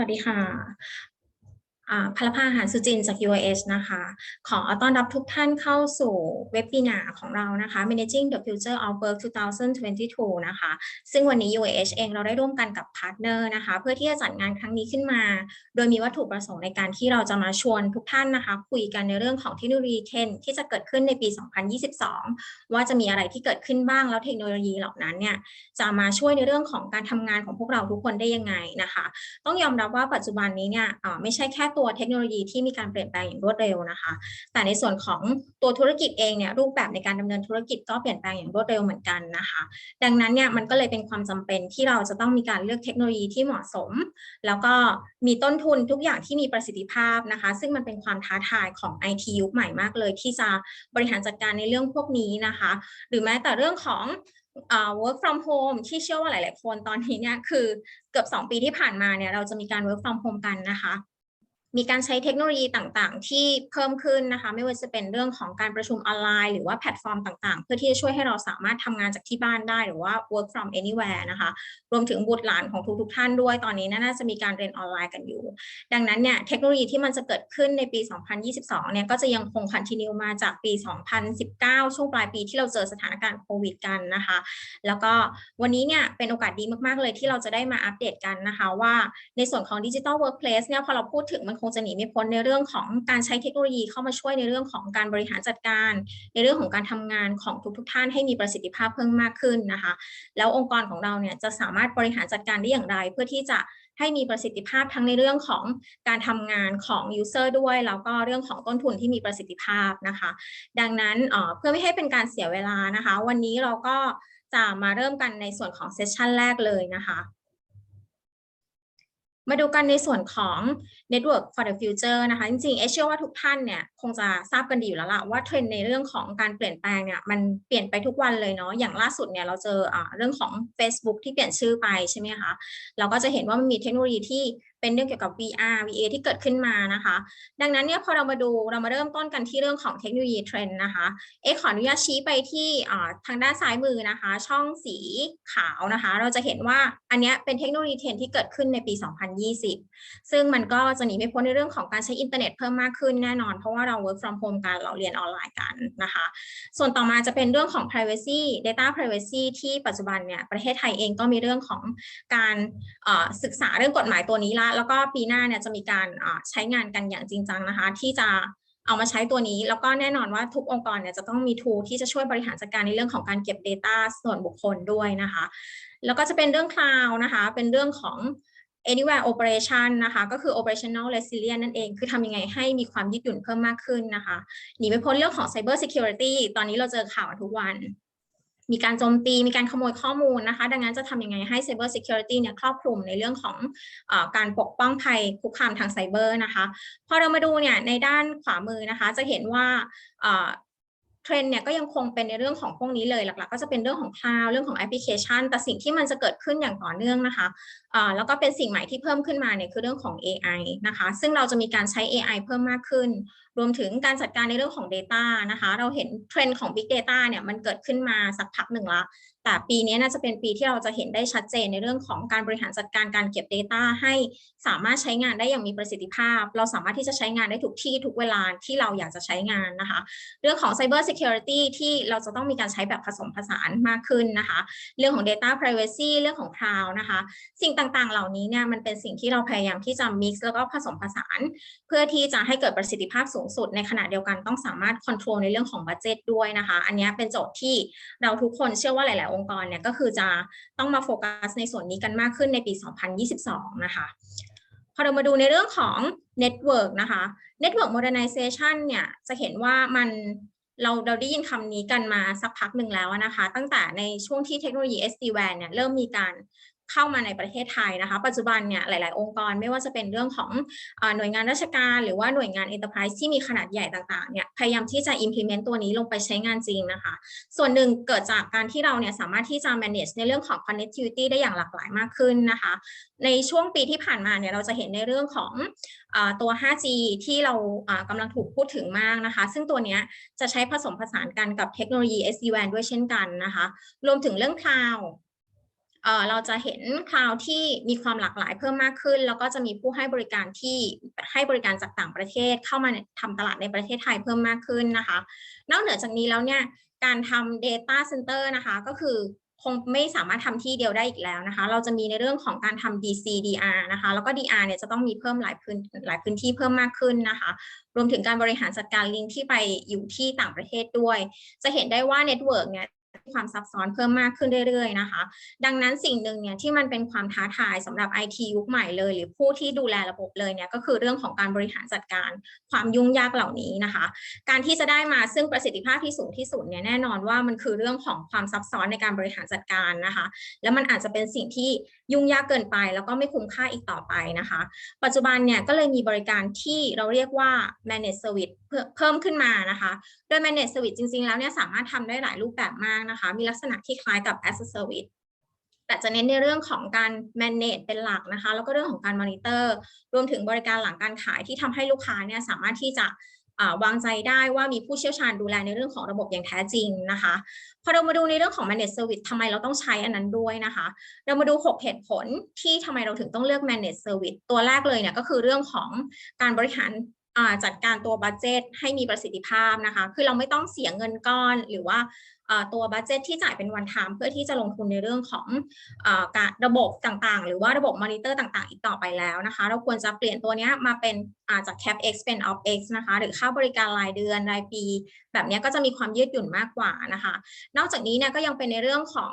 วัสดีค่ะ พลภาหารสุจินจาก UIS นะคะ ขอต้อนรับทุกท่านเข้าสู่เว็บปีนาของเรานะคะ Managing the Future of Work 2022 นะคะ ซึ่งวันนี้ UIS เองเราได้ร่วมกันกับพาร์ทเนอร์นะคะ เพื่อที่จะจัดงานครั้งนี้ขึ้นมา โดยมีวัตถุประสงค์ในการที่เราจะมาชวนทุกท่านนะคะ คุยกันในเรื่องของเทคโนโลยีเทรนด์ที่จะเกิดขึ้นในปี 2022 ว่าจะมีอะไรที่เกิดขึ้นบ้างแล้วเทคโนโลยีเหล่านั้นเนี่ยจะมาช่วยในเรื่องของการทำงานของพวกเราทุกคนได้ยังไงนะคะ ต้องยอมรับว่าปัจจุบันนี้เนี่ยอ่อไม่ใช่แค่ตัวเทคโนโลยีที่มีการเปลี่ยนแปลงอย่างรวดเร็วนะคะ แต่ในส่วนของตัวธุรกิจเองเนี่ยรูปแบบในการดำเนินธุรกิจก็เปลี่ยนแปลงอย่างรวดเร็วเหมือนกันนะคะ ดังนั้นเนี่ยมันก็เลยเป็นความจำเป็นที่เราจะต้องมีการเลือกเทคโนโลยีที่เหมาะสม แล้วก็มีต้นทุนทุกอย่างที่มีประสิทธิภาพนะคะ ซึ่งมันเป็นความท้าทายของ IT ยุคใหม่มากเลยที่จะบริหารจัดการในเรื่องพวกนี้นะคะ หรือแม้แต่เรื่องของอ่า work from home ที่เชื่อว่าหลาย ๆ คนตอนนี้เนี่ยคือเกือบ 2 ปีที่ผ่านมาเนี่ยเราจะมีการ work from home กันนะคะ มีการใช้เทคโนโลยีต่างๆ ที่เพิ่มขึ้นนะคะ ไม่ว่าจะเป็นเรื่องของการประชุมออนไลน์ หรือว่าแพลตฟอร์มต่างๆ เพื่อที่จะช่วยให้เราสามารถทำงานจากที่บ้านได้หรือว่า work from anywhere นะคะ รวมถึงบุตรหลานของทุกๆท่านด้วยตอนนี้น่าจะมีการเรียนออนไลน์กันอยู่ ดังนั้นเนี่ยเทคโนโลยีที่มันจะเกิดขึ้นในปี 2022 เนี่ยก็จะยังคง continue มาจากปี 2019 ช่วงปลายปีที่เราเจอสถานการณ์โควิดกันนะคะ แล้วก็วันนี้เนี่ยเป็นโอกาสดีมากๆเลยที่เราจะได้มาอัปเดตกันนะคะ ว่าในส่วนของ Digital Workplace เนี่ยพอเราพูดถึงมันคงจะหนีไม่พ้นในเรื่องของการใช้เทคโนโลยีเข้ามาช่วยในเรื่องของการบริหารจัดการ ในเรื่องของการทำงานของทุกๆท่านให้มีประสิทธิภาพเพิ่มมากขึ้นนะคะ แล้วองค์กรของเราเนี่ยจะสามารถบริหารจัดการได้อย่างไร เพื่อที่จะให้มีประสิทธิภาพทั้งในเรื่องของการทำงานของ user ด้วย แล้วก็เรื่องของต้นทุนที่มีประสิทธิภาพนะคะ ดังนั้นเอ่อเพื่อไม่ให้เป็นการเสียเวลานะคะ วันนี้เราก็จะมาเริ่มกันในส่วนของเซสชันแรกเลยนะคะ มาดูกันในส่วนของ Network for the Future นะคะ จริงๆ เอเชื่อว่าทุกท่านเนี่ยคงจะทราบกันดีอยู่แล้วละว่าเทรนด์ในเรื่องของการเปลี่ยนแปลงเนี่ยมันเปลี่ยนไปทุกวันเลยเนาะอย่างล่าสุดเนี่ยเราเจออเรื่องของ Facebook ที่เปลี่ยนชื่อไปใช่ไหมคะ เราก็จะเห็นว่ามันมีเทคโนโลยีที่ เป็นเรื่องเกี่ยวกับ VR VA ที่เกิดขึ้นมานะคะ ดังนั้นเนี่ยพอเรามาดูเรามาเริ่มต้นกันที่เรื่องของเทคโนโลยีเทรนด์นะคะ เอ๊ขออนุญาตชี้ไปที่ทางด้านซ้ายมือนะคะ ช่องสีขาวนะคะ เราจะเห็นว่าอันนี้เป็นเทคโนโลยีเทรนด์ที่เกิดขึ้นในปี 2020 ซึ่งมันก็จะหนีไม่พ้นในเรื่องของการใช้อินเทอร์เน็ตเพิ่มมากขึ้นแน่นอน เพราะว่าเรา work from home กันเราเรียนออนไลน์กันนะคะ ส่วนต่อมาจะเป็นเรื่องของ privacy data privacy ที่ปัจจุบันเนี่ยประเทศไทยเองก็มีเรื่องของการศึกษาเรื่องกฎหมายตัวนี้ละแล้วก็ปีหน้าเนี่ยจะมีการใช้งานกันอย่างจริงจังนะคะ ที่จะเอามาใช้ตัวนี้ แล้วก็แน่นอนว่าทุกองค์กรเนี่ยจะต้องมี tool ที่จะช่วยบริหารจัดการในเรื่องของการเก็บ data ส่วนบุคคลด้วยนะคะ แล้วก็จะเป็นเรื่อง cloud นะคะ เป็นเรื่องของ anywhere operation นะคะก็คือ operational resilience นั่นเอง คือทำยังไงให้มีความยืดหยุ่นเพิ่มมากขึ้นนะคะ หนีไม่พ้นเรื่องของ cyber security ตอนนี้เราเจอข่าวทุกวัน มีการโจมตีมีการขโมยข้อมูลนะคะ ดังนั้นจะทำยังไงให้ cyber security เนี่ยครอบคลุมในเรื่องของอการปกป้องภัยคุกคามทางไซเบอร์นะคะพอเรามาดูเนี่ยในด้านขวามือนะคะ จะเห็นว่าเทรนด์เนี่ยก็ยังคงเป็นในเรื่องของพวกนี้เลยหลักๆ ก็จะเป็นเรื่องของ cloud เรื่องของแอปพลิเคชัน แต่สิ่งที่มันจะเกิดขึ้นอย่างต่อเนื่องนะคะแล้วก็เป็นสิ่งใหม่ที่เพิ่มขึ้นมาเนี่ยคือเรื่องของ AI นะคะ ซึ่งเราจะมีการใช้ AI เพิ่มมากขึ้น รวมถึงการจัดการในเรื่องของ Data นะคะ เราเห็นเทรนด์ของ Big Data เนี่ยมันเกิดขึ้นมาสักพักหนึ่งละ แต่ปีนี้น่าจะเป็นปีที่เราจะเห็นได้ชัดเจนในเรื่องของการบริหารจัดการการเก็บ Data ให้สามารถใช้งานได้อย่างมีประสิทธิภาพ เราสามารถที่จะใช้งานได้ทุกที่ทุกเวลาที่เราอยากจะใช้งานนะคะ เรื่องของ Cyber Security ที่เราจะต้องมีการใช้แบบผสมผสานมากขึ้นนะคะ เรื่องของ Data Privacy เรื่องของ Cloud นะคะ สิ่งต่างๆ เหล่านี้เนี่ยมันเป็นสิ่งที่เราพยายามที่จะ mix แล้วก็ผสมผสาน เพื่อที่จะให้เกิดประสิทธิภาพสูงสุดในขณะเดียวกันต้องสามารถ control ในเรื่องของบั d เจ t ด้วยนะคะ อันนี้เป็นโจทย์ที่เราทุกคนเชื่อว่าหลาย ๆ องค์กรเนี่ยก็คือจะต้องมาโฟกัสในส่วนนี้กันมากขึ้นในปี 2022 นะคะ พอเรามาดูในเรื่องของ Network นะคะ Network Modernization เนี่ยจะเห็นว่ามันเราเราได้ยินคำนี้กันมาสักพักหนึ่งแล้วนะคะ ตั้งแต่ในช่วงที่เทคโนโลยี SD-WAN เนี่ยเริ่มมีการ เข้ามาในประเทศไทยนะคะ ปัจจุบันเนี่ยหลาย ๆ องค์กรไม่ว่าจะเป็นเรื่องของอหน่วยงานราชการ หรือว่าหน่วยงาน Enterprise ที่มีขนาดใหญ่ต่าง ๆ เนี่ยพยายามที่จะ implement ตัวนี้ลงไปใช้งานจริงนะคะ ส่วนหนึ่งเกิดจากการที่เราเนี่ยสามารถที่จะ manage ในเรื่องของ connectivity ได้อย่างหลากหลายมากขึ้นนะคะ ในช่วงปีที่ผ่านมาเนี่ยเราจะเห็นในเรื่องของอตัว 5G ที่เราอ่ากำลังถูกพูดถึงมากนะคะ ซึ่งตัวนี้จะใช้ผสมผสานกันกับเทคโนโลยี SD-WAN ด้วยเช่นกันนะคะ รวมถึงเรื่อง cloud เราจะเห็นคลาวที่มีความหลากหลายเพิ่มมากขึ้น แล้วก็จะมีผู้ให้บริการที่ให้บริการจากต่างประเทศเข้ามาทำตลาดในประเทศไทยเพิ่มมากขึ้นนะคะ นอกเหนือจากนี้แล้วเนี่ยการทำ data center นะคะก็คือคงไม่สามารถทำที่เดียวได้อีกแล้วนะคะ เราจะมีในเรื่องของการทำ DC DR นะคะ แล้วก็ DR เนี่ยจะต้องมีเพิ่มหลายพื้นหลายพื้นที่เพิ่มมากขึ้นนะคะ รวมถึงการบริหารจัดการลิงก์ที่ไปอยู่ที่ต่างประเทศด้วย จะเห็นได้ว่าเน็ตเวิร์กเนี่ย ความซับซ้อนเพิ่มมากขึ้นเรื่อยๆนะคะ ดังนั้นสิ่งหนึ่งเนี่ยที่มันเป็นความท้าทายสำหรับ IT ยุคใหม่เลย หรือผู้ที่ดูแลระบบเลยเนี่ยก็คือเรื่องของการบริหารจัดการความยุ่งยากเหล่านี้นะคะ การที่จะได้มาซึ่งประสิทธิภาพที่สูงที่สุดเนี่ยแน่นอนว่ามันคือเรื่องของความซับซ้อนในการบริหารจัดการนะคะ แล้วมันอาจจะเป็นสิ่งที่ ยุ่งยากเกินไป แล้วก็ไม่คุ้มค่าอีกต่อไปนะคะ ปัจจุบันเนี่ยก็เลยมีบริการที่เราเรียกว่า managed service เพิ่มขึ้นมานะคะ โดย managed service จริง ๆ แล้วเนี่ยสามารถทำได้หลายรูปแบบมากนะคะ มีลักษณะที่คล้ายกับ as a service แต่จะเน้นในเรื่องของการ manage เป็นหลักนะคะ แล้วก็เรื่องของการ monitor รวมถึงบริการหลังการขายที่ทำให้ลูกค้าเนี่ยสามารถที่จะ วางใจได้ว่ามีผู้เชี่ยวชาญดูแลในเรื่องของระบบอย่างแท้จริงนะคะพอเรามาดูในเรื่องของ managed service ทำไมเราต้องใช้อันนั้นด้วยนะคะ เรามาดู 6 เหตุผลที่ทำไมเราถึงต้องเลือก managed service ตัวแรกเลยเนี่ยก็คือเรื่องของการบริหารจัดการตัวบัตเจตให้มีประสิทธิภาพนะคะ คือเราไม่ต้องเสียเงินก้อนหรือว่า ตัวบัตเจตที่จ่ายเป็นวัน time เพื่อที่จะลงทุนในเรื่องของอการระบบต่างๆ หรือว่าระบบมอนิเตอร์ต่างๆ อีกต่อไปแล้วนะคะ เราควรจะเปลี่ยนตัวนี้มาเป็นอ่าจาก cap x เป็น op x นะคะ หรือค่าบริการรายเดือนรายปี แบบนี้ก็จะมีความยืดหยุ่นมากกว่านะคะ นอกจากนี้เนี่ยก็ยังเป็นในเรื่องของ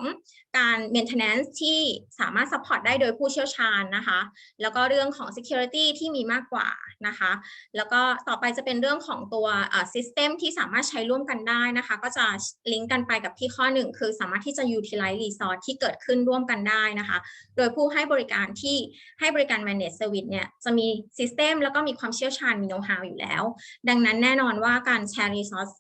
การ maintenance ที่สามารถ support ได้โดยผู้เชี่ยวชาญนะคะ แล้วก็เรื่องของ security ที่มีมากกว่านะคะ แล้วก็ต่อไปจะเป็นเรื่องของตัว system ที่สามารถใช้ร่วมกันได้นะคะ ก็จะลิงก์กันไปกับที่ข้อหนึ่งคือสามารถที่จะ utilize resource ที่เกิดขึ้นร่วมกันได้นะคะ โดยผู้ให้บริการที่ให้บริการ manage service เนี่ยจะมี system แล้วก็มีความเชี่ยวชาญมี know how อยู่แล้ว ดังนั้นแน่นอนว่าการแชร์ resource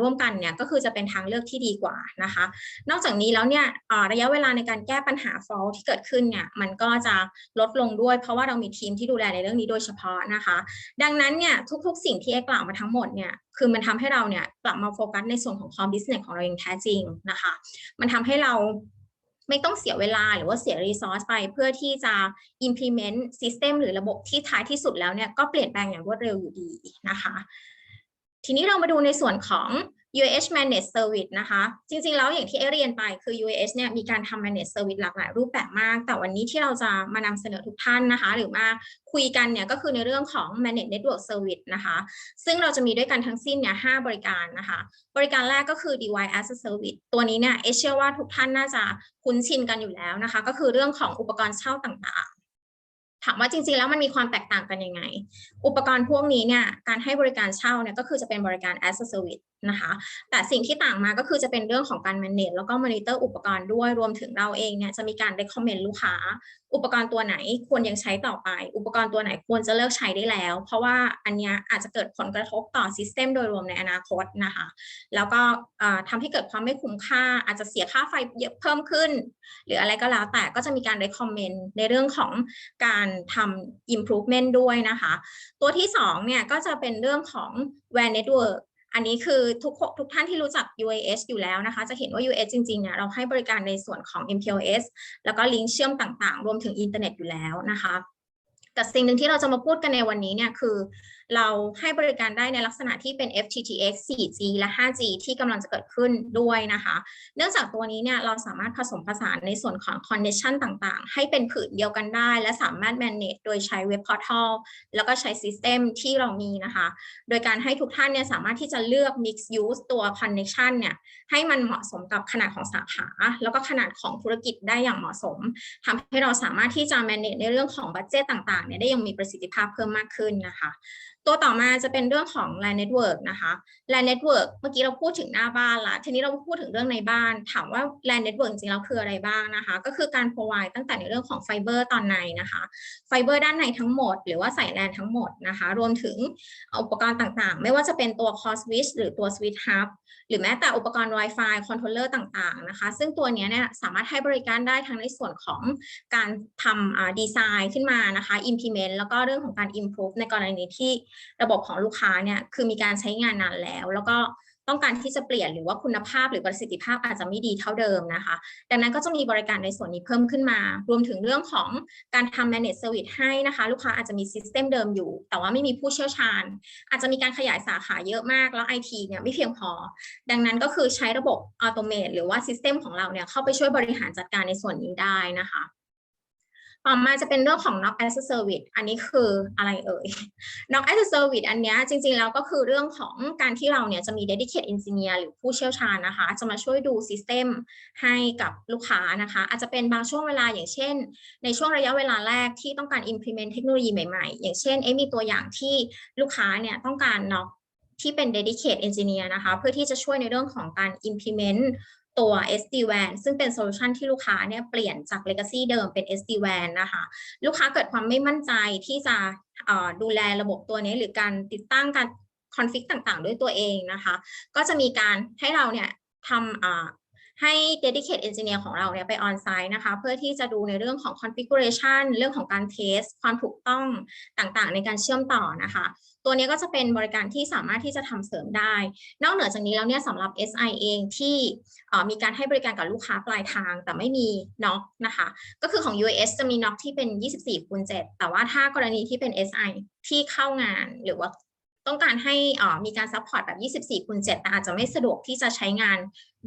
ร่วมกันเนี่ยก็คือจะเป็นทางเลือกที่ดีกว่านะคะ นอกจากนี้แล้วเนี่ยระยะเวลาในการแก้ปัญหา fault ที่เกิดขึ้นเนี่ยมันก็จะลดลงด้วย เพราะว่าเรามีทีมที่ดูแลในเรื่องนี้โดยเฉพาะนะคะ ดังนั้นเนี่ยทุกๆ สิ่งที่เอกล่าวมาทั้งหมดเนี่ยคือมันทำให้เราเนี่ยกลับมาโฟกัสในส่วนของความบิสเนสของเราอย่างแท้จริงนะคะ มันทำให้เราไม่ต้องเสียเวลาหรือว่าเสียรีซอสไปเพื่อที่จะ implement system หรือระบบที่ท้ายที่สุดแล้วเนี่ยก็เปลี่ยนแปลงอย่างรวดเร็วอยู่ดีนะคะ ทีนี้เรามาดูในส่วนของ UAH Managed Service นะคะ จริงๆ แล้วอย่างที่เอเรียนไปคือ UAH เนี่ยมีการทำ Managed Service หลากหลายรูปแบบมาก แต่วันนี้ที่เราจะมานำเสนอทุกท่านนะคะ หรือมาคุยกันเนี่ยก็คือในเรื่องของ Managed Network Service นะคะ ซึ่งเราจะมีด้วยกันทั้งสิ้นเนี่ย5บริการนะคะ บริการแรกก็คือ Device as a Service ตัวนี้เนี่ยเอเชื่อว่าทุกท่านน่าจะคุ้นชินกันอยู่แล้วนะคะ ก็คือเรื่องของอุปกรณ์เช่าต่างๆถามว่าจริงๆ แล้วมันมีความแตกต่างกันยังไง อุปกรณ์พวกนี้เนี่ย การให้บริการเช่าเนี่ยก็คือจะเป็นบริการ as a service นะคะ แต่สิ่งที่ต่างมาก็คือจะเป็นเรื่องของการ manage แล้วก็ monitor อุปกรณ์ด้วยรวมถึงเราเองเนี่ยจะมีการ recommend ลูกค้า อุปกรณ์ตัวไหนควรยังใช้ต่อไป อุปกรณ์ตัวไหนควรจะเลิกใช้ได้แล้ว เพราะว่าอันนี้อาจจะเกิดผลกระทบต่อ system โดยรวมในอนาคตนะคะ แล้วก็เอ่อทำให้เกิดความไม่คุ้มค่า อาจจะเสียค่าไฟเยอะเพิ่มขึ้น หรืออะไรก็แล้วแต่ก็จะมีการ recommend ในเรื่องของการทำ improvement ด้วยนะคะ ตัวที่สองเนี่ยก็จะเป็นเรื่องของ WAN network อันนี้คือทุกทุกท่านที่รู้จัก UAS อยู่แล้วนะคะ จะเห็นว่า UAS จริงๆเนี่ยเราให้บริการในส่วนของ MPLS แล้วก็ลิงก์เชื่อมต่างๆ รวมถึงอินเทอร์เน็ตอยู่แล้วนะคะ แต่สิ่งหนึ่งที่เราจะมาพูดกันในวันนี้เนี่ยคือเราให้บริการได้ในลักษณะที่เป็น FTTX 4G และ 5G ที่กำลังจะเกิดขึ้นด้วยนะคะ เนื่องจากตัวนี้เนี่ยเราสามารถผสมผสานในส่วนของ connection ต่างๆ ให้เป็นผืนเดียวกันได้ และสามารถ manage โดยใช้ web portal แล้วก็ใช้ system ที่เรามีนะคะ โดยการให้ทุกท่านเนี่ยสามารถที่จะเลือก mix use ตัว connection เนี่ยให้มันเหมาะสมกับขนาดของสาขา แล้วก็ขนาดของธุรกิจได้อย่างเหมาะสมทำให้เราสามารถที่จะ manage ในเรื่องของบัตเจตต่างๆเนี่ยได้ยังมีประสิทธิภาพเพิ่มมากขึ้นนะคะ ตัวต่อมาจะเป็นเรื่องของ LAN network นะคะ LAN network เมื่อกี้เราพูดถึงหน้าบ้านละทีนี้เราพูดถึงเรื่องในบ้าน ถามว่า LAN network จริงๆแล้วคืออะไรบ้างนะคะ ก็คือการ provide ตั้งแต่ในเรื่องของไฟเบอร์ตอนในนะคะ ไฟเบอร์ด้านในทั้งหมด หรือว่าใส่ LAN ทั้งหมดนะคะ รวมถึงอุปกรณ์ต่างๆ ไม่ว่าจะเป็นตัว core switch หรือตัว switch hub หรือแม้แต่อุปกรณ์ Wi-Fi controller ต่างๆนะคะ ซึ่งตัวนี้เนี่ยสามารถให้บริการได้ทั้งในส่วนของการทำดีไซน์ขึ้นมานะคะ implement แล้วก็เรื่องของการ improve ในกรณีที่ระบบของลูกค้าเนี่ยคือมีการใช้งานนานแล้ว แล้วก็ต้องการที่จะเปลี่ยนหรือว่าคุณภาพหรือประสิทธิภาพอาจจะไม่ดีเท่าเดิมนะคะ ดังนั้นก็จะมีบริการในส่วนนี้เพิ่มขึ้นมา รวมถึงเรื่องของการทำ manage service ให้นะคะ ลูกค้าอาจจะมี system เดิมอยู่ แต่ว่าไม่มีผู้เชี่ยวชาญ อาจจะมีการขยายสาขาเยอะมากแล้ว IT เนี่ยไม่เพียงพอ ดังนั้นก็คือใช้ระบบ automate หรือว่า system ของเราเนี่ยเข้าไปช่วยบริหารจัดการในส่วนนี้ได้นะคะ ต่อมาจะเป็นเรื่องของ knock as a service อันนี้คืออะไรเอ่ย knock as a service อันนี้จริงๆ แล้วก็คือเรื่องของการที่เราเนี่ยจะมี dedicated engineer หรือผู้เชี่ยวชาญนะคะ จะมาช่วยดู system ให้กับลูกค้านะคะ อาจจะเป็นบางช่วงเวลาอย่างเช่น ในช่วงระยะเวลาแรกที่ต้องการ implement เทคโนโลยีใหม่ๆ อย่างเช่นเอ๊มีตัวอย่างที่ลูกค้าเนี่ยต้องการ knock ที่เป็น dedicated engineer นะคะ เพื่อที่จะช่วยในเรื่องของการ implement ตัว SD-WAN ซึ่งเป็นโซลูชันที่ลูกค้าเนี่ยเปลี่ยนจาก legacy เดิมเป็น SD-WAN นะคะ ลูกค้าเกิดความไม่มั่นใจที่จะดูแลระบบตัวนี้หรือการติดตั้งการคอนฟิกต่างๆ ด้วยตัวเองนะคะ ก็จะมีการให้เราเนี่ยทำ ให้ dedicated engineer ของเราเนี่ยไป on site นะคะ เพื่อที่จะดูในเรื่องของ configuration เรื่องของการ test ความถูกต้องต่างๆ ในการเชื่อมต่อนะคะ ตัวนี้ก็จะเป็นบริการที่สามารถที่จะทำเสริมได้ นอกเหนือจากนี้แล้วเนี่ยสำหรับ SI เองที่มีการให้บริการกับลูกค้าปลายทาง แต่ไม่มี NOC นะคะ ก็คือของ US จะมี NOC ที่เป็น 24คูณ7แต่ว่าถ้ากรณีที่เป็น SI ที่เข้างานหรือว่า ต้องการให้มีการซัพพอร์ตแบบ 24คูณ7แต่อาจจะไม่สะดวกที่จะใช้งาน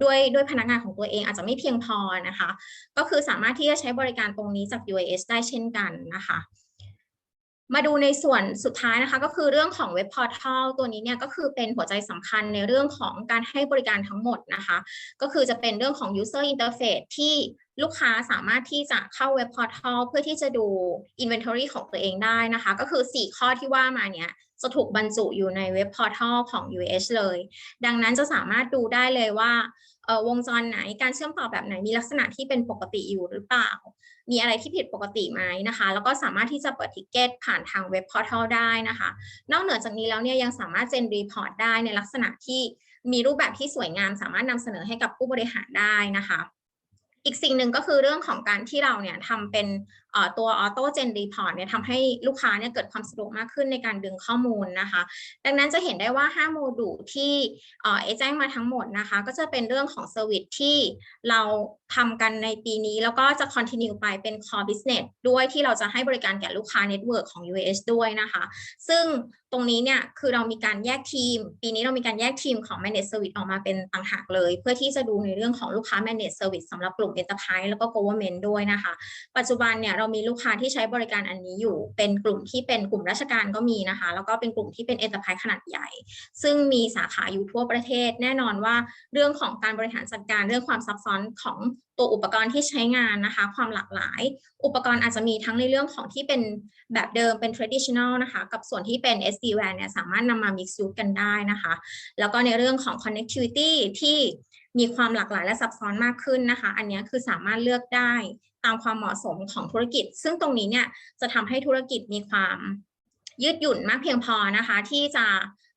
ด้วยด้วยพนักงานของตัวเองอาจจะไม่เพียงพอนะคะ ก็คือสามารถที่จะใช้บริการตรงนี้จาก UAS ได้เช่นกันนะคะ มาดูในส่วนสุดท้ายนะคะก็คือเรื่องของเว็บพอร์ทัลตัวนี้เนี่ยก็คือเป็นหัวใจสำคัญในเรื่องของการให้บริการทั้งหมดนะคะ ก็คือจะเป็นเรื่องของ user interface ที่ลูกค้าสามารถที่จะเข้าเว็บพอร์ทัลเพื่อที่จะดู inventory ของตัวเองได้นะคะ ก็คือ 4 ข้อที่ว่ามาเนี่ยจะถูกบรรจุอยู่ในเว็บพอร์ทัลของ UH เลย ดังนั้นจะสามารถดูได้เลยว่า วงจรไหนการเชื่อมต่อแบบไหนมีลักษณะที่เป็นปกติอยู่หรือเปล่า มีอะไรที่ผิดปกติไหมนะคะ แล้วก็สามารถที่จะเปิดทิกเก็ตผ่านทางเว็บพอร์ทัลได้นะคะ นอกเหนือจากนี้แล้วเนี่ยยังสามารถเจนรีพอร์ตได้ในลักษณะที่มีรูปแบบที่สวยงาม สามารถนำเสนอให้กับผู้บริหารได้นะคะ อีกสิ่งหนึ่งก็คือเรื่องของการที่เราเนี่ยทำเป็น ตัวออโต้เจนรีพอร์ตเนี่ยทำให้ลูกค้าเนี่ยเกิดความสะดวกมากขึ้นในการดึงข้อมูลนะคะ ดังนั้นจะเห็นได้ว่า 5 โมดูลที่เอเอแจ้งมาทั้งหมดนะคะ ก็จะเป็นเรื่องของเซอร์วิสที่เราทำกันในปีนี้ แล้วก็จะ continue ไปเป็น core business ด้วยที่เราจะให้บริการแก่ลูกค้า network ของ UAS ด้วยนะคะ ซึ่งตรงนี้เนี่ยคือเรามีการแยกทีม ปีนี้เรามีการแยกทีมของ managed service ออกมาเป็นต่างหากเลย เพื่อที่จะดูในเรื่องของลูกค้า managed service สำหรับกลุ่ม enterprise แล้วก็ government ด้วยนะคะ ปัจจุบันเนี่ยเรามีลูกค้าที่ใช้บริการอันนี้อยู่ เป็นกลุ่มที่เป็นกลุ่มราชการก็มีนะคะ แล้วก็เป็นกลุ่มที่เป็น enterprise ขนาดใหญ่ ซึ่งมีสาขาอยู่ทั่วประเทศ แน่นอนว่าเรื่องของการบริหารจัดการเรื่องความซับซ้อนของตัวอุปกรณ์ที่ใช้งานนะคะ ความหลากหลาย อุปกรณ์อาจจะมีทั้งในเรื่องของที่เป็นแบบเดิมเป็น traditional นะคะ กับส่วนที่เป็น SD-WAN เนี่ยสามารถนำมา mix use กันได้นะคะ แล้วก็ในเรื่องของ connectivity ที่มีความหลากหลายและซับซ้อนมากขึ้นนะคะ อันนี้คือสามารถเลือกได้ ตามความเหมาะสมของธุรกิจ ซึ่งตรงนี้เนี่ยจะทำให้ธุรกิจมีความยืดหยุ่นมากเพียงพอนะคะ ที่จะ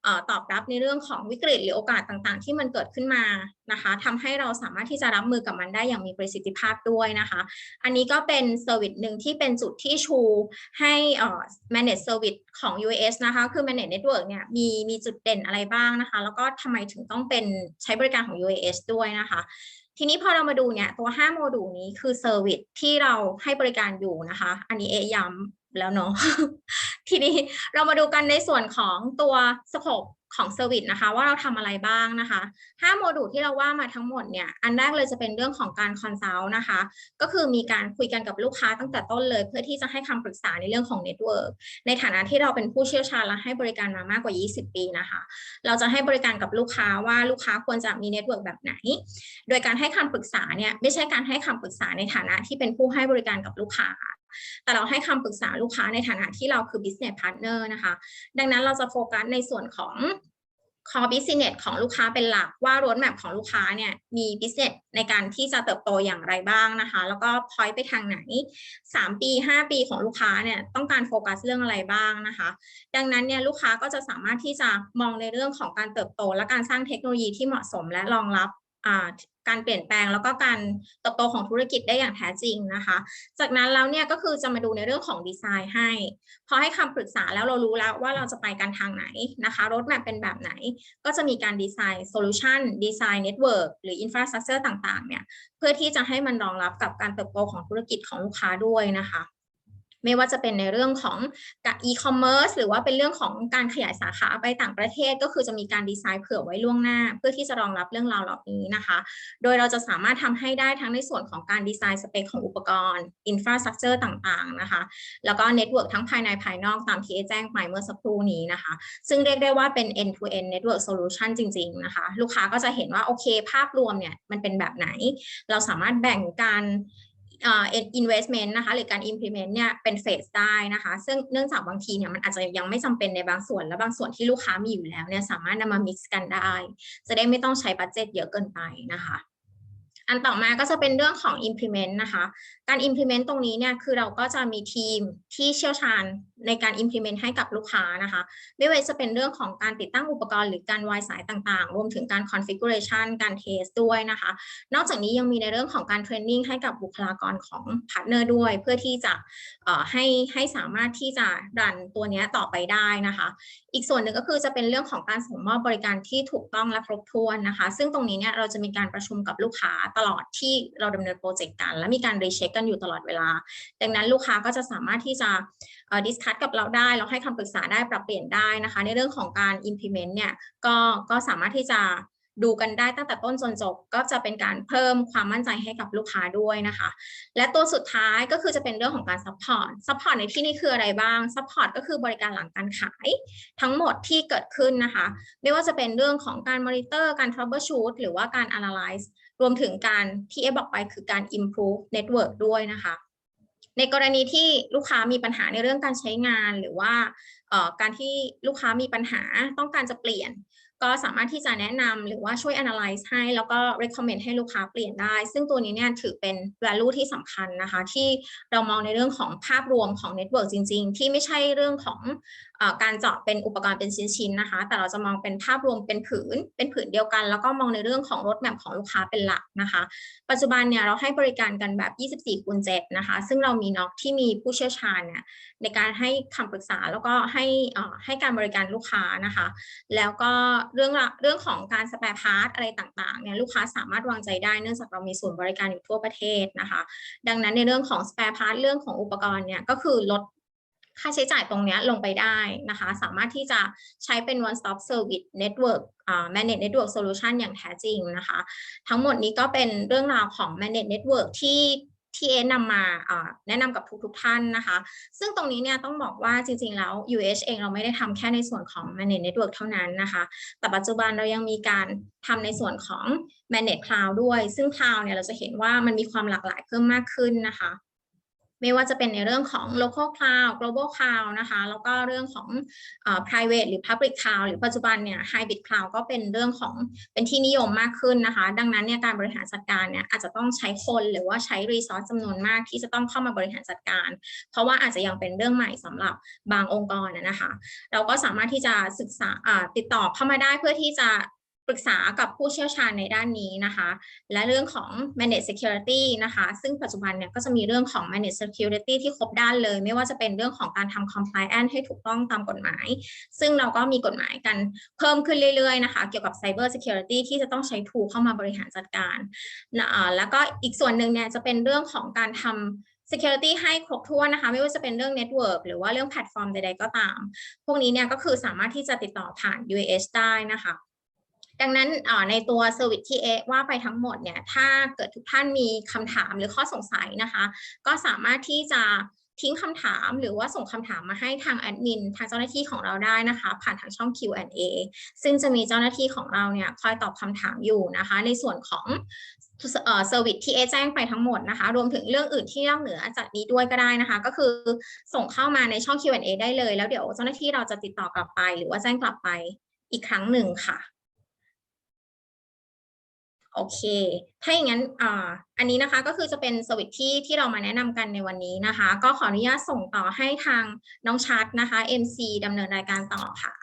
ออตอบรับในเรื่องของวิกฤตหรือโอกาสต่างๆ ที่มันเกิดขึ้นมานะคะทำให้เราสามารถที่จะรับมือกับมันได้อย่างมีประสิทธิภาพด้วยนะคะ อันนี้ก็เป็นเซอร์วิสหนึ่งที่เป็นจุดที่ชูให้ manage service ของ US นะคะ คือ manage network เนี่ยมีมีจุดเด่นอะไรบ้างนะคะ แล้วก็ทำไมถึงต้องเป็นใช้บริการของ US ด้วยนะคะ ทีนี้พอเรามาดูเนี่ยตัว 5 โมดูลนี้คือเซอร์วิสที่เราให้บริการอยู่นะคะ อันนี้เอย้ำแล้วเนาะทีนี้เรามาดูกันในส่วนของตัวสโคป ของเซอร์วิสนะคะ ว่าเราทำอะไรบ้างนะคะ5โมดูลที่เราว่ามาทั้งหมดเนี่ย อันแรกเลยจะเป็นเรื่องของการคอนซัลท์นะคะ ก็คือมีการคุยกันกับลูกค้าตั้งแต่ต้นเลย เพื่อที่จะให้คำปรึกษาในเรื่องของเน็ตเวิร์กในฐานะที่เราเป็นผู้เชี่ยวชาญและให้บริการมามากกว่า 20 ปีนะคะ เราจะให้บริการกับลูกค้าว่าลูกค้าควรจะมีเน็ตเวิร์กแบบไหน โดยการให้คำปรึกษาเนี่ยไม่ใช่การให้คำปรึกษาในฐานะที่เป็นผู้ให้บริการกับลูกค้า แต่เราให้คำปรึกษาลูกค้าในฐานะที่เราคือ business partner นะคะ ดังนั้นเราจะโฟกัสในส่วนของ core business ของลูกค้าเป็นหลักว่า road map ของลูกค้าเนี่ยมี business ในการที่จะเติบโตอย่างไรบ้างนะคะ แล้วก็ point ไปทางไหน 3 ปี 5 ปีของลูกค้าเนี่ยต้องการโฟกัสเรื่องอะไรบ้างนะคะ ดังนั้นเนี่ยลูกค้าก็จะสามารถที่จะมองในเรื่องของการเติบโต และการสร้างเทคโนโลยีที่เหมาะสมและรองรับ การเปลี่ยนแปลงแล้วก็การเติบโตของธุรกิจได้อย่างแท้จริงนะคะ จากนั้นแล้วเนี่ยก็คือจะมาดูในเรื่องของดีไซน์ให้ พอให้คำปรึกษาแล้วเรารู้แล้วว่าเราจะไปกันทางไหนนะคะรถแมพเป็นแบบไหน ก็จะมีการดีไซน์โซลูชันดีไซน์เน็ตเวิร์กหรืออินฟราสตรักเจอร์ต่างๆเนี่ยเพื่อที่จะให้มันรองรับกับการเติบโตของธุรกิจของลูกค้าด้วยนะคะ ไม่ว่าจะเป็นในเรื่องของอีคอมเมิร์ซหรือว่าเป็นเรื่องของการขยายสาขาไปต่างประเทศ ก็คือจะมีการดีไซน์เผื่อไว้ล่วงหน้า เพื่อที่จะรองรับเรื่องราวเหล่านี้นะคะ โดยเราจะสามารถทำให้ได้ทั้งในส่วนของการดีไซน์สเปคของอุปกรณ์อินฟราสตรักเจอร์ต่างๆนะคะแล้วก็เน็ตเวิร์กทั้งภายในภายนอกตามที่แจ้งไปเมื่อสักครู่นี้นะคะ ซึ่งเรียกได้ว่าเป็น end to end network solution จริง ๆ นะคะ ลูกค้าก็จะเห็นว่า โอเค ภาพรวมเนี่ย มันเป็นแบบไหน เราสามารถแบ่งการ investment นะคะหรือการ implement เนี่ยเป็นเฟสได้นะคะ ซึ่งเนื่องจากบางทีเนี่ยมันอาจจะยังไม่จำเป็นในบางส่วน และบางส่วนที่ลูกค้ามีอยู่แล้วเนี่ยสามารถนำมา mix กันได้ จะได้ไม่ต้องใช้บัตเจ็ตเยอะเกินไปนะคะ อันต่อมาก็จะเป็นเรื่องของ implement นะคะ การ implement ตรงนี้เนี่ยคือเราก็จะมีทีมที่เชี่ยวชาญในการ implement ให้กับลูกค้านะคะ ไม่ว่าจะเป็นเรื่องของการติดตั้งอุปกรณ์หรือการวายสายต่างๆ รวมถึงการ configuration การเทสด้วยนะคะ นอกจากนี้ยังมีในเรื่องของการเทรนนิ่งให้กับบุคลากรของพาร์ทเนอร์ด้วย เพื่อที่จะให้ให้สามารถที่จะรันตัวนี้ต่อไปได้นะคะ อีกส่วนหนึ่งก็คือจะเป็นเรื่องของการส่งมอบบริการที่ถูกต้องและครบถ้วนนะคะ ซึ่งตรงนี้เนี่ยเราจะมีการประชุมกับลูกค้าตลอดที่เราดำเนินโปรเจกต์กัน และมีการรีเช็คกันอยู่ตลอดเวลา ดังนั้นลูกค้าก็จะสามารถที่จะดิสคัตกับเราได้ เราให้คำปรึกษาได้ปรับเปลี่ยนได้นะคะ ในเรื่องของการ implement เนี่ยก็ก็สามารถที่จะดูกันได้ตั้งแต่ต้นจนจบก็จะเป็นการเพิ่มความมั่นใจให้กับลูกค้าด้วยนะคะ และตัวสุดท้ายก็คือจะเป็นเรื่องของการ support support ในที่นี้คืออะไรบ้าง support ก็คือบริการหลังการขาย ทั้งหมดที่เกิดขึ้นนะคะ ไม่ว่าจะเป็นเรื่องของการ monitor การ troubleshoot หรือว่าการ analyze รวมถึงการที่เอบอกไปคือการ improve network ด้วยนะคะ ในกรณีที่ลูกค้ามีปัญหาในเรื่องการใช้งานหรือว่าการที่ลูกค้ามีปัญหาต้องการจะเปลี่ยน ก็สามารถที่จะแนะนำหรือว่าช่วย analyze ให้ แล้วก็ recommend ให้ลูกค้าเปลี่ยนได้ ซึ่งตัวนี้เนี่ยถือเป็น value ที่สำคัญนะคะ ที่เรามองในเรื่องของภาพรวมของ network จริง ๆ ที่ไม่ใช่เรื่องของ การเจาะเป็นอุปกรณ์เป็นชิ้นๆนะคะ แต่เราจะมองเป็นภาพรวมเป็นผืน เป็นผืนเดียวกัน แล้วก็มองในเรื่องของ roadmap ของลูกค้าเป็นหลักนะคะ ปัจจุบันเนี่ยเราให้บริการกันแบบ 24คูณ7นะคะ ซึ่งเรามีน็อกที่มีผู้เชี่ยวชาญเนี่ยในการให้คำปรึกษาแล้วก็ให้อ่อให้การบริการลูกค้านะคะ แล้วก็เรื่องละเรื่องของการสแปร์พาร์ทอะไรต่างๆเนี่ยลูกค้าสามารถวางใจได้เนื่องจากเรามีศูนย์บริการอยู่ทั่วประเทศนะคะ ดังนั้นในเรื่องของสแปร์พาร์ทเรื่องของอุปกรณ์เนี่ยก็คือลด ค่าใช้จ่ายตรงนี้ลงไปได้นะคะ สามารถที่จะใช้เป็น one stop service network manage network solution อย่างแท้จริงนะคะ ทั้งหมดนี้ก็เป็นเรื่องราวของ manage network ที่ที่เอนำมาแนะนำกับทุกๆท่านนะคะ ซึ่งตรงนี้เนี่ยต้องบอกว่าจริงๆแล้ว UH เองเราไม่ได้ทำแค่ในส่วนของ manage network เท่านั้นนะคะ แต่ปัจจุบันเรายังมีการทำในส่วนของ manage cloud ด้วย ซึ่ง cloud เนี่ยเราจะเห็นว่ามันมีความหลากหลายเพิ่มมากขึ้นนะคะ ไม่ว่าจะเป็นในเรื่องของ local cloud global cloud นะคะ แล้วก็เรื่องของเอ่อ private หรือ public cloud หรือปัจจุบันเนี่ย hybrid cloud ก็เป็นเรื่องของเป็นที่นิยมมากขึ้นนะคะ ดังนั้นเนี่ยการบริหารจัดการเนี่ยอาจจะต้องใช้คนหรือว่าใช้ resource จำนวนมากที่จะต้องเข้ามาบริหารจัดการ เพราะว่าอาจจะยังเป็นเรื่องใหม่สำหรับบางองค์กรนะนะคะ เราก็สามารถที่จะศึกษาอ่าติดต่อเข้ามาได้เพื่อที่จะ ปรึกษากับผู้เชี่ยวชาญในด้านนี้นะคะ และเรื่องของ managed security นะคะ ซึ่งปัจจุบันเนี่ยก็จะมีเรื่องของ managed security ที่ครบด้านเลย ไม่ว่าจะเป็นเรื่องของการทำ compliance ให้ถูกต้องตามกฎหมาย ซึ่งเราก็มีกฎหมายกันเพิ่มขึ้นเรื่อยๆนะคะ เกี่ยวกับ cyber security ที่จะต้องใช้ tool เข้ามาบริหารจัดการนะแล้วก็อีกส่วนหนึ่งเนี่ยจะเป็นเรื่องของการทำ security ให้ครบถ้วนนะคะ ไม่ว่าจะเป็นเรื่อง network หรือว่าเรื่องแพลตฟอร์มใดๆก็ตาม พวกนี้เนี่ยก็คือสามารถที่จะติดต่อผ่าน UAS ได้นะคะ ดังนั้นในตัวเซอร์วิสที่เอว่าไปทั้งหมดเนี่ยถ้าเกิดทุกท่านมีคำถามหรือข้อสงสัยนะคะ ก็สามารถที่จะทิ้งคำถามหรือว่าส่งคำถามมาให้ทางแอดมินทางเจ้าหน้าที่ของเราได้นะคะ ผ่านทางช่อง Q&A ซึ่งจะมีเจ้าหน้าที่ของเราเนี่ยคอยตอบคำถามอยู่นะคะ ในส่วนของเอ่อเซอร์วิสที่เอแจ้งไปทั้งหมดนะคะ รวมถึงเรื่องอื่นที่นอกเหนือจากนี้ด้วยก็ได้นะคะ ก็คือส่งเข้ามาในช่อง Q&A ได้เลย แล้วเดี๋ยวเจ้าหน้าที่เราจะติดต่อกลับไป หรือว่าแจ้งกลับไปอีกครั้งหนึ่งค่ะ โอเค ถ้าอย่างนั้นอ่าอันนี้นะคะก็คือจะเป็นสวิตที่ที่เรามาแนะนำกันในวันนี้นะคะ ก็ขออนุญาตส่งต่อให้ทางน้องชัดนะคะ MC ดำเนินรายการต่อค่ะ